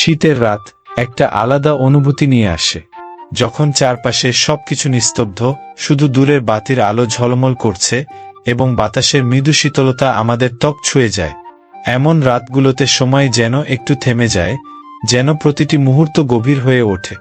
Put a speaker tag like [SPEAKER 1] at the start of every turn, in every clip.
[SPEAKER 1] শীতের রাত একটা আলাদা অনুভূতি নিয়ে আসে। যখন চারপাশে সবকিছু নিস্তব্ধ, শুধু দূরের বাতির আলো ঝলমল করছে এবং বাতাসের মৃদু শীতলতা আমাদের ত্বক ছুঁয়ে যায়। এমন রাতগুলোতে সময় যেন একটু থেমে যায়, যেন প্রতিটি মুহূর্ত গভীর হয়ে ওঠে।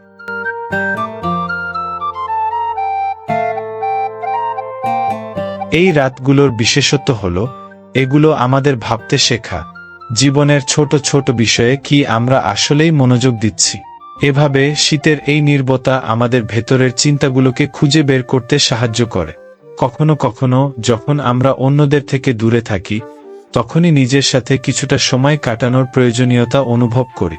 [SPEAKER 1] এই রাতগুলোর বিশেষত্ব হল, এগুলো আমাদের ভাবতে শেখা। জীবনের ছোট ছোট বিষয়ে কি আমরা আসলেই মনোযোগ দিচ্ছি? এভাবে শীতের এই নির্বতা আমাদের ভেতরের চিন্তাগুলোকে খুঁজে বের করতে সাহায্য করে। কখনো কখনো যখন আমরা অন্যদের থেকে দূরে থাকি, তখনই নিজের সাথে কিছুটা সময় কাটানোর প্রয়োজনীয়তা অনুভব করি।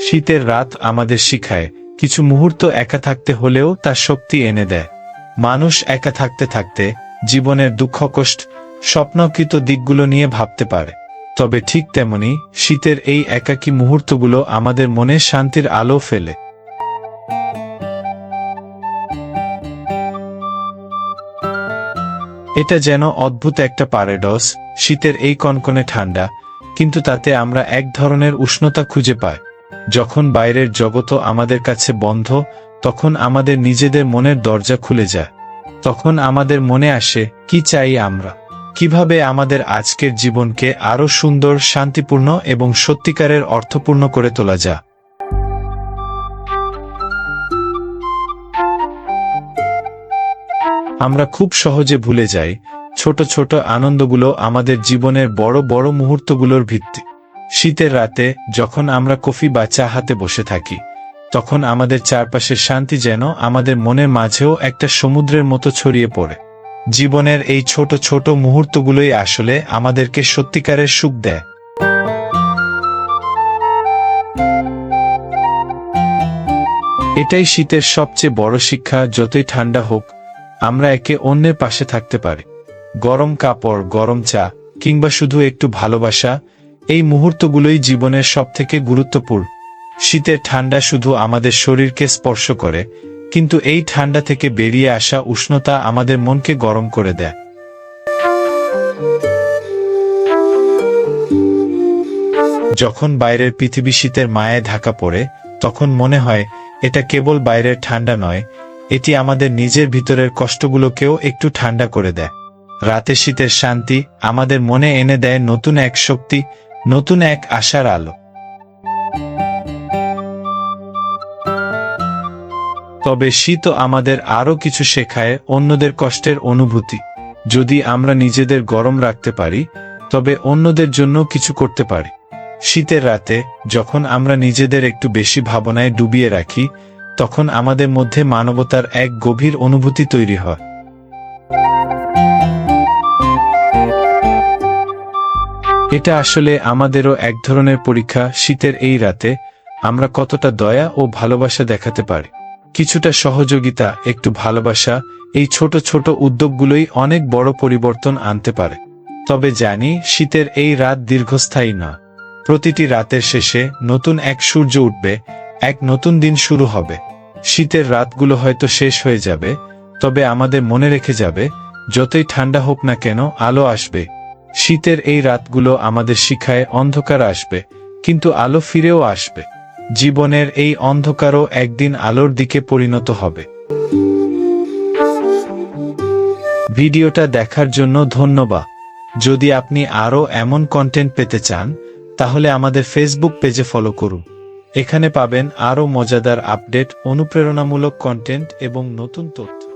[SPEAKER 1] শীতের রাত আমাদের শিখায় কিছু মুহূর্ত একা থাকতে হলেও তার শক্তি এনে দেয়। মানুষ একা থাকতে থাকতে জীবনের দুঃখ, কষ্ট, স্বপ্নকৃত দিকগুলো নিয়ে ভাবতে পারে। তবে ঠিক তেমনি শীতের এই একাকী মুহূর্তগুলো আমাদের মনে শান্তির আলো ফেলে। এটা যেন অদ্ভুত একটা প্যারাডস শীতের এই কনকনে ঠান্ডা, কিন্তু তাতে আমরা এক ধরনের উষ্ণতা খুঁজে পাই। যখন বাইরের জগৎ আমাদের কাছে বন্ধ, তখন আমাদের নিজেদের মনের দরজা খুলে যায়। তখন আমাদের মনে আসে, কি চাই আমরা? কীভাবে আমাদের আজকের জীবনকে আরও সুন্দর, শান্তিপূর্ণ এবং সত্যিকারের অর্থপূর্ণ করে তোলা যায়? আমরা খুব সহজে ভুলে যাই ছোট ছোট আনন্দগুলো আমাদের জীবনের বড় বড় মুহূর্তগুলোর ভিত্তি। শীতের রাতে, যখন আমরা কফি বা চা হাতে বসে থাকি, তখন আমাদের চারপাশের শান্তি যেন আমাদের মনের মাঝেও একটা সমুদ্রের মতো ছড়িয়ে পড়ে। জীবনের এই ছোট ছোট মুহূর্তগুলোই আসলে আমাদেরকে সত্যিকারের সুখ দেয়। এটাই শীতের সবচেয়ে বড় শিক্ষা, যতই ঠান্ডা হোক, আমরা একে অন্যের পাশে থাকতে পারি। গরম কাপড়, গরম চা, কিংবা শুধু একটু ভালোবাসা এই মুহূর্তগুলোই জীবনের সবথেকে গুরুত্বপূর্ণ। শীতের ঠান্ডা শুধু আমাদের শরীরকে স্পর্শ করে, কিন্তু এই ঠান্ডা থেকে বেরিয়ে আসা উষ্ণতা আমাদের মনকে গরম করে দেয়। যখন বাইরের পৃথিবী শীতের মায়ায় ঢাকা পড়ে, তখন মনে হয়, এটা কেবল বাইরের ঠান্ডা নয়, এটি আমাদের নিজের ভিতরের কষ্টগুলোকেও একটু ঠান্ডা করে দেয়। রাতে শীতের শান্তি আমাদের মনে এনে দেয় নতুন এক শক্তি নতুন এক আশার আলো। তবে শীত আমাদের আরও কিছু শেখায় অন্যদের কষ্টের অনুভূতি। যদি আমরা নিজেদের গরম রাখতে পারি, তবে অন্যদের জন্য কিছু করতে পারি। শীতের রাতে যখন আমরা নিজেদের একটু বেশি ভাবনায় ডুবিয়ে রাখি, তখন আমাদের মধ্যে মানবতার এক গভীর অনুভূতি তৈরি হয়। এটা আসলে আমাদেরও এক ধরনের পরীক্ষা, শীতের এই রাতে আমরা কতটা দয়া ও ভালোবাসা দেখাতে পারি। কিছুটা সহযোগিতা, একটু ভালোবাসা, এই ছোট ছোট উদ্যোগগুলোই অনেক বড় পরিবর্তন আনতে পারে। তবে জানি, শীতের এই রাত দীর্ঘস্থায়ী না। প্রতিটি রাতের শেষে নতুন এক সূর্য উঠবে, এক নতুন দিন শুরু হবে। শীতের রাতগুলো হয়তো শেষ হয়ে যাবে, তবে আমাদের মনে রেখে যাবে, যতই ঠান্ডা হোক না কেন, আলো আসবে। শীতের এই রাতগুলো আমাদের শিখায় অন্ধকার আসবে, কিন্তু আলো ফিরেও আসবে। জীবনের এই অন্ধকারও একদিন আলোর দিকে পরিণত হবে। ভিডিওটা দেখার জন্য ধন্যবাদ। যদি আপনি আরও এমন কন্টেন্ট পেতে চান, তাহলে আমাদের ফেসবুক পেজে ফলো করুন। এখানে পাবেন আরও মজাদার আপডেট অনুপ্রেরণামূলক কন্টেন্ট এবং নতুন তথ্য।